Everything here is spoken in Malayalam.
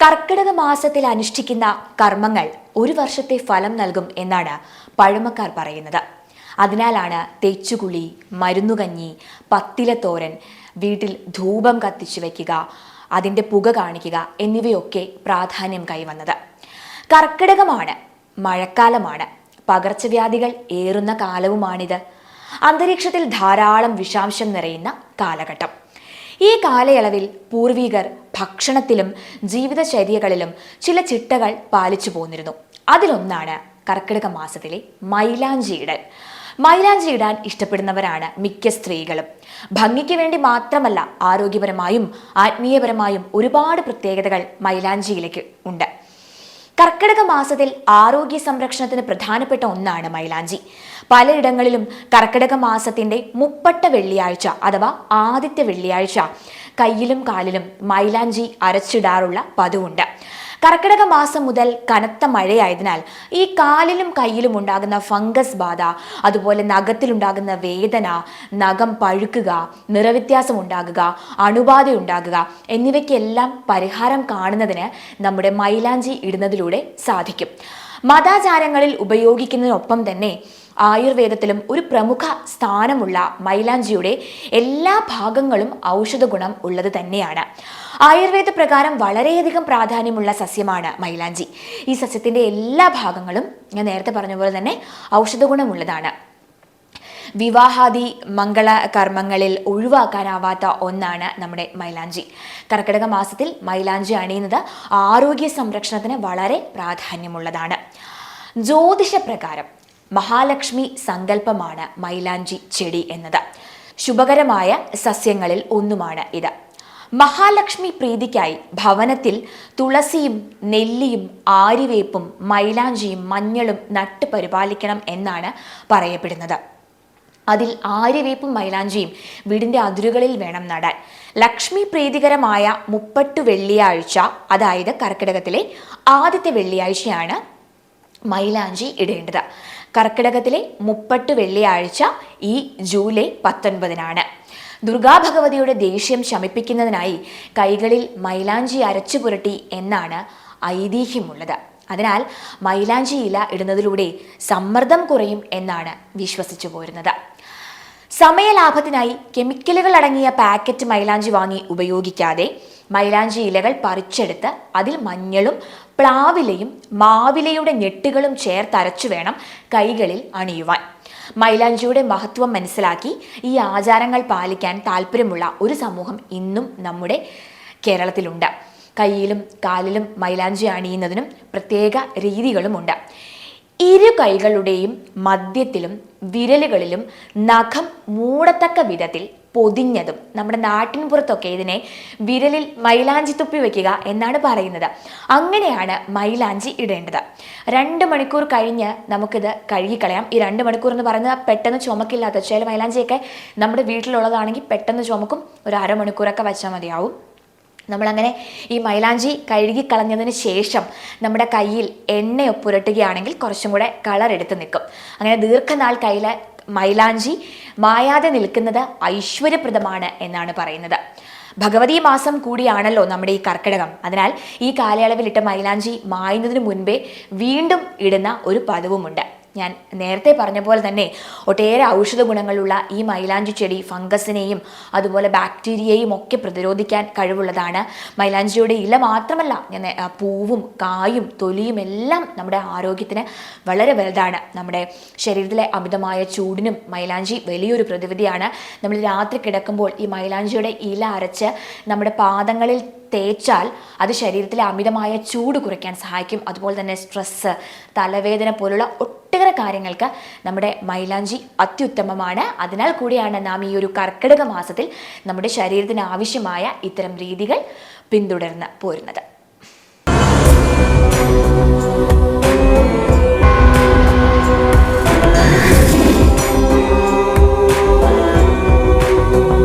കർക്കിടക മാസത്തിൽ അനുഷ്ഠിക്കുന്ന കർമ്മങ്ങൾ ഒരു വർഷത്തെ ഫലം നൽകും എന്നാണ് പഴമക്കാർ പറയുന്നത്. അതിനാലാണ് തെച്ചുകുളി മരുന്നുകഞ്ഞി പത്തിലത്തോരൻ വീട്ടിൽ ധൂപം കത്തിച്ചു വയ്ക്കുക അതിന്റെ പുക കാണിക്കുക എന്നിവയൊക്കെ പ്രാധാന്യം കൈവന്നത്. കർക്കിടകമാണ് മഴക്കാലമാണ്. പകർച്ചവ്യാധികൾ ഏറുന്ന കാലവുമാണിത്. അന്തരീക്ഷത്തിൽ ധാരാളം വിഷാംശം നിറയുന്ന കാലഘട്ടം. ഈ കാലയളവിൽ പൂർവീകർ ഭക്ഷണത്തിലും ജീവിതശൈലികളിലും ചില ചിട്ടകൾ പാലിച്ചു പോന്നിരുന്നു. അതിലൊന്നാണ് കർക്കിടക മാസത്തിലെ മൈലാഞ്ചിയിടൽ മൈലാഞ്ചി ഇടാൻ ഇഷ്ടപ്പെടുന്നവരാണ് മിക്ക സ്ത്രീകളും. ഭംഗിക്ക് വേണ്ടി മാത്രമല്ല ആരോഗ്യപരമായും ആത്മീയപരമായും ഒരുപാട് പ്രത്യേകതകൾ മൈലാഞ്ചിയിലേക്ക് ഉണ്ട്. കർക്കിടക മാസത്തിൽ ആരോഗ്യ സംരക്ഷണത്തിന് പ്രധാനപ്പെട്ട ഒന്നാണ് മൈലാഞ്ചി. പലയിടങ്ങളിലും കർക്കിടക മാസത്തിന്റെ മുപ്പട്ട വെള്ളിയാഴ്ച അഥവാ ആദ്യത്തെ വെള്ളിയാഴ്ച കയ്യിലും കാലിലും മൈലാഞ്ചി അരച്ചിടാറുള്ള പതിവുണ്ട്. കർക്കിടക മാസം മുതൽ കനത്ത മഴയായതിനാൽ ഈ കാലിലും കയ്യിലും ഉണ്ടാകുന്ന ഫംഗസ് ബാധ അതുപോലെ നഖത്തിലുണ്ടാകുന്ന വേദന നഖം പഴുക്കുക നിറവ്യത്യാസം ഉണ്ടാകുക അണുബാധ ഉണ്ടാകുക എന്നിവയ്ക്കെല്ലാം പരിഹാരം കാണുന്നതിന് നമ്മുടെ മൈലാഞ്ചി ഇടുന്നതിലൂടെ സാധിക്കും. മതാചാരങ്ങളിൽ ഉപയോഗിക്കുന്നതിനൊപ്പം തന്നെ ആയുർവേദത്തിലും ഒരു പ്രമുഖ സ്ഥാനമുള്ള മൈലാഞ്ചിയുടെ എല്ലാ ഭാഗങ്ങളും ഔഷധ ഗുണം ഉള്ളത് തന്നെയാണ്. ആയുർവേദ പ്രകാരം വളരെയധികം പ്രാധാന്യമുള്ള സസ്യമാണ് മൈലാഞ്ചി. ഈ സസ്യത്തിന്റെ എല്ലാ ഭാഗങ്ങളും ഞാൻ നേരത്തെ പറഞ്ഞ പോലെ തന്നെ ഔഷധ ഗുണമുള്ളതാണ്. വിവാഹാദി മംഗള കർമ്മങ്ങളിൽ ഒഴിവാക്കാനാവാത്ത ഒന്നാണ് നമ്മുടെ മൈലാഞ്ചി. കർക്കിടക മാസത്തിൽ മൈലാഞ്ചി അണിയുന്നത് ആരോഗ്യ സംരക്ഷണത്തിന് വളരെ പ്രാധാന്യമുള്ളതാണ്. ജ്യോതിഷപ്രകാരം മഹാലക്ഷ്മി സങ്കല്പമാണ് മൈലാഞ്ചി ചെടി എന്നത്. ശുഭകരമായ സസ്യങ്ങളിൽ ഒന്നുമാണ് ഇത്. മഹാലക്ഷ്മി പ്രീതിക്കായി ഭവനത്തിൽ തുളസിയും നെല്ലിയും ആരിവേപ്പും മൈലാഞ്ചിയും മഞ്ഞളും നട്ട് പരിപാലിക്കണം എന്നാണ് പറയപ്പെടുന്നത്. അതിൽ ആര്യവേപ്പും മൈലാഞ്ചിയും വീടിന്റെ അതിരുകളിൽ വേണം നടാൻ. ലക്ഷ്മി പ്രീതികരമായ മുപ്പട്ടു വെള്ളിയാഴ്ച അതായത് കർക്കിടകത്തിലെ ആദ്യത്തെ വെള്ളിയാഴ്ചയാണ് മൈലാഞ്ചി ഇടേണ്ടത്. കർക്കിടകത്തിലെ മുപ്പട്ടു വെള്ളിയാഴ്ച ഈ ജൂലൈ പത്തൊൻപതിനാണ്. ദുർഗാഭഗവതിയുടെ ദേഷ്യം ശമിപ്പിക്കുന്നതിനായി കൈകളിൽ മൈലാഞ്ചി അരച്ചു പുരട്ടി എന്നാണ് ഐതിഹ്യമുള്ളത്. അതിനാൽ മൈലാഞ്ചി ഇല ഇടുന്നതിലൂടെ സമ്മർദ്ദം കുറയും എന്നാണ് വിശ്വസിച്ചു പോരുന്നത്. സമയലാഭത്തിനായി കെമിക്കലുകൾ അടങ്ങിയ പാക്കറ്റ് മൈലാഞ്ചി വാങ്ങി ഉപയോഗിക്കാതെ മൈലാഞ്ചി ഇലകൾ പറിച്ചെടുത്ത് അതിൽ മഞ്ഞളും പ്ലാവിലയും മാവിലയുടെ ഞെട്ടുകളും ചേർത്തരച്ചു വേണം കൈകളിൽ അണിയുവാൻ. മൈലാഞ്ചിയുടെ മഹത്വം മനസ്സിലാക്കി ഈ ആചാരങ്ങൾ പാലിക്കാൻ താല്പര്യമുള്ള ഒരു സമൂഹം ഇന്നും നമ്മുടെ കേരളത്തിലുണ്ട്. കയ്യിലും കാലിലും മൈലാഞ്ചി അണിയുന്നതിനും പ്രത്യേക രീതികളുമുണ്ട്. ഇരു കൈകളുടെയും മധ്യത്തിലും വിരലുകളിലും നഖം മൂടത്തക്ക വിധത്തിൽ പൊതിഞ്ഞതും നമ്മുടെ നാട്ടിൻ പുറത്തൊക്കെ ഇതിനെ വിരലിൽ മൈലാഞ്ചി തുപ്പി വെക്കുക എന്നാണ് പറയുന്നത്. അങ്ങനെയാണ് മൈലാഞ്ചി ഇടേണ്ടത്. രണ്ട് മണിക്കൂർ കഴിഞ്ഞ് നമുക്കിത് കഴുകിക്കളയാം. ഈ രണ്ട് മണിക്കൂർ എന്ന് പറയുന്നത് പെട്ടെന്ന് ചുമക്കില്ലാത്ത ചില മൈലാഞ്ചിയൊക്കെ നമ്മുടെ വീട്ടിലുള്ളതാണെങ്കിൽ പെട്ടെന്ന് ചുമക്കും. ഒരു അരമണിക്കൂറൊക്കെ വെച്ചാൽ മതിയാവും. നമ്മളങ്ങനെ ഈ മൈലാഞ്ചി കഴുകി കളഞ്ഞതിന് ശേഷം നമ്മുടെ കയ്യിൽ എണ്ണ പുരട്ടുകയാണെങ്കിൽ കുറച്ചും കൂടെ കളർ എടുത്ത് നിൽക്കും. അങ്ങനെ ദീർഘനാൾ കയ്യിലെ മൈലാഞ്ചി മായാതെ നിൽക്കുന്നത് ഐശ്വര്യപ്രദമാണ് എന്നാണ് പറയുന്നത്. ഭഗവതി മാസം കൂടിയാണല്ലോ നമ്മുടെ ഈ കർക്കിടകം. അതിനാൽ ഈ കാലയളവിലിട്ട മൈലാഞ്ചി മായുന്നതിന് മുൻപേ വീണ്ടും ഇടുന്ന ഒരു പതിവുമുണ്ട്. ഞാൻ നേരത്തെ പറഞ്ഞ പോലെ തന്നെ ഒട്ടേറെ ഔഷധ ഗുണങ്ങളുള്ള ഈ മൈലാഞ്ചി ചെടി ഫംഗസിനെയും അതുപോലെ ബാക്ടീരിയയും ഒക്കെ പ്രതിരോധിക്കാൻ കഴിവുള്ളതാണ്. മൈലാഞ്ചിയുടെ ഇല മാത്രമല്ല ഞാൻ പൂവും കായും തൊലിയും എല്ലാം നമ്മുടെ ആരോഗ്യത്തിന് വളരെ വലുതാണ്. നമ്മുടെ ശരീരത്തിലെ അമിതമായ ചൂടിനും മൈലാഞ്ചി വലിയൊരു പ്രതിവിധിയാണ്. നമ്മൾ രാത്രി കിടക്കുമ്പോൾ ഈ മൈലാഞ്ചിയുടെ ഇല അരച്ച് നമ്മുടെ പാദങ്ങളിൽ തേച്ചാൽ അത് ശരീരത്തിലെ അമിതമായ ചൂട് കുറയ്ക്കാൻ സഹായിക്കും. അതുപോലെ തന്നെ സ്ട്രെസ്സ് തലവേദന പോലുള്ള ഒട്ടേറെ കാര്യങ്ങൾക്ക് നമ്മുടെ മൈലാഞ്ചി അത്യുത്തമമാണ്. അതിനാൽ കൂടിയാണ് നാം ഈ ഒരു കർക്കിടക മാസത്തിൽ നമ്മുടെ ശരീരത്തിന് ആവശ്യമായ ഇത്തരം രീതികൾ പിന്തുടർന്ന് പോരുന്നത്.